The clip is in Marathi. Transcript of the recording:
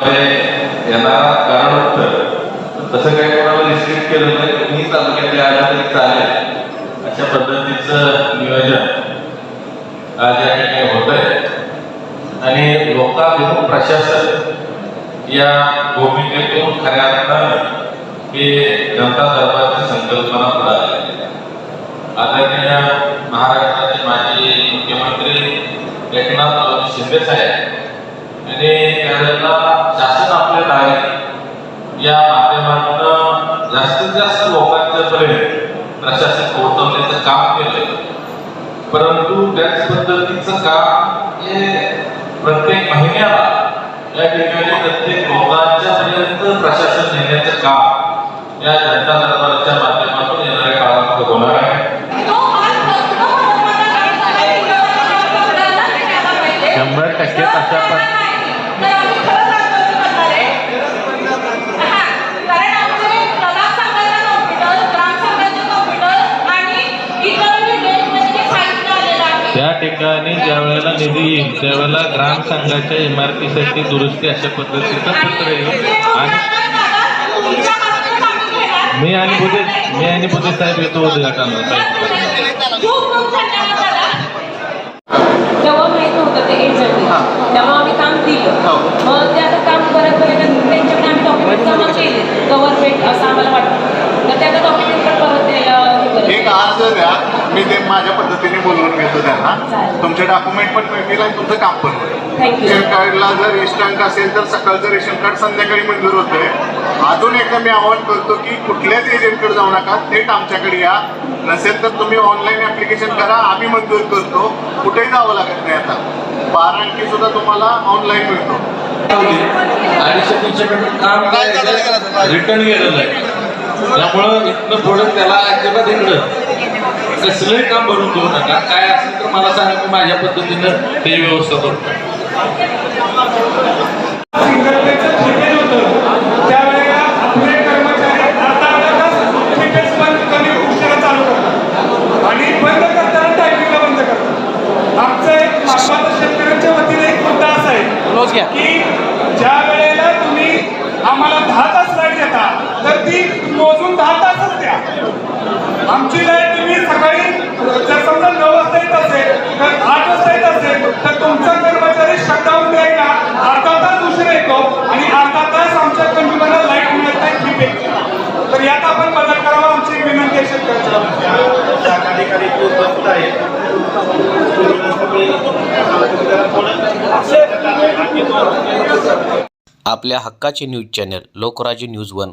म्हणजे याला कारण होतं. तसं काही कोणाला रिस्ट्रिक्ट केलं नाही. मी तालुक्यातल्या आजारी चालेल. अशा पद्धतीचं नियोजन आज या ठिकाणी होत आहे आणि लोकाभिमुख प्रशासन या भूमिकेतून खऱ्या अर्थानं हे जनता दरबारची संकल्पना पुढाली आदरणीय महाराष्ट्राचे माजी मुख्यमंत्री एकनाथ शिंदे साहेब आणि त्यावेळेला जास्तीत जास्त लोकांच्या पर्यंत प्रशासन पोहोचवण्याचं काम केलं परंतु त्याच पद्धतीचं काम हे प्रत्येक महिन्याला या ठिकाणी प्रत्येक लोकांच्या पर्यंत प्रशासन नेण्याचं काम या जनता ठिकाणी ज्या वेळेला निधी येईल त्यावेळेला ग्राम संघाच्या इमारतीसाठी दुरुस्ती अशा पद्धतीचं पत्र येईल. आणि मी आणि बुधे मी आणि बुधे साहेब येतो उद्घाटनाला. तेव्हा माहीत नव्हतं ते एजंट तेव्हा आम्ही काम दिलं मग ते आता काम करत करत त्यांच्याकडे आम्ही डॉक्युमेंट जमा केले गव्हर्नमेंट असं आम्हाला वाटतं तर त्या डॉक्युमेंट परत द्यायला हे एक करत अर्ज द्या मी ते माझ्या पद्धतीने बोलवून घेतो त्यांना. तुमचे डॉक्युमेंट पण मिळतील आणि तुमचं काम पण रेशन कार्डला जर इन्स्टंट असेल तर सकाळचं रेशन कार्ड संध्याकाळी मंजूर होतंय. अजून एकदा मी आवाहन करतो की कुठल्याच एजंटकडे जाऊ नका. थेट आमच्याकडे या. नसेल तर तुम्ही ऑनलाईन ऍप्लिकेशन करा. आम्ही मंजूर करतो. कुठेही जावं लागत नाही आता. बारा अंकी सुद्धा तुम्हाला ऑनलाईन मिळतो. अडीचशे तीनशे पेमेंट काम रिटर्न गेलेलं आहे? त्यामुळं इथनं पुढं त्याला अजिबात इकडं कसलंही काम भरून देऊ नका. काय असेल तर मला सांगा मी माझ्या पद्धतीनं ते व्यवस्था करतो सिंगलपेचं फुटेज होतं. त्यावेळेला आपले कर्मचारी अर्धा अर्धा तास फुटेज बंद कमी उशिरा चालू करतात. आणि बंद करताना टायमिंगला बंद करतात. आमचं एक मागवाचं शेतकऱ्यांच्या वतीने एक मुद्दा असा आहे की ज्या वेळेला तुम्ही आम्हाला दहा तास लाइट देता तर ती मोजून दहा तासच द्या. आमची लाइट तुम्ही सकाळी जर समजा नऊ वाजता येत असेल तर आठ वाजता येत असेल तर तुमचा कर्मचारी शटडाऊन द्यायला अर्धा तास उशीर येतो आणि अर्धा तास आमच्या कंझ्युमरला लाइट मिळत नाही प्रीपेड तर यात आपण बदल करावा आमची एक विनंती आहे शेतकऱ्याच्या आपल्या हक्काचे news channel Lokrajya news one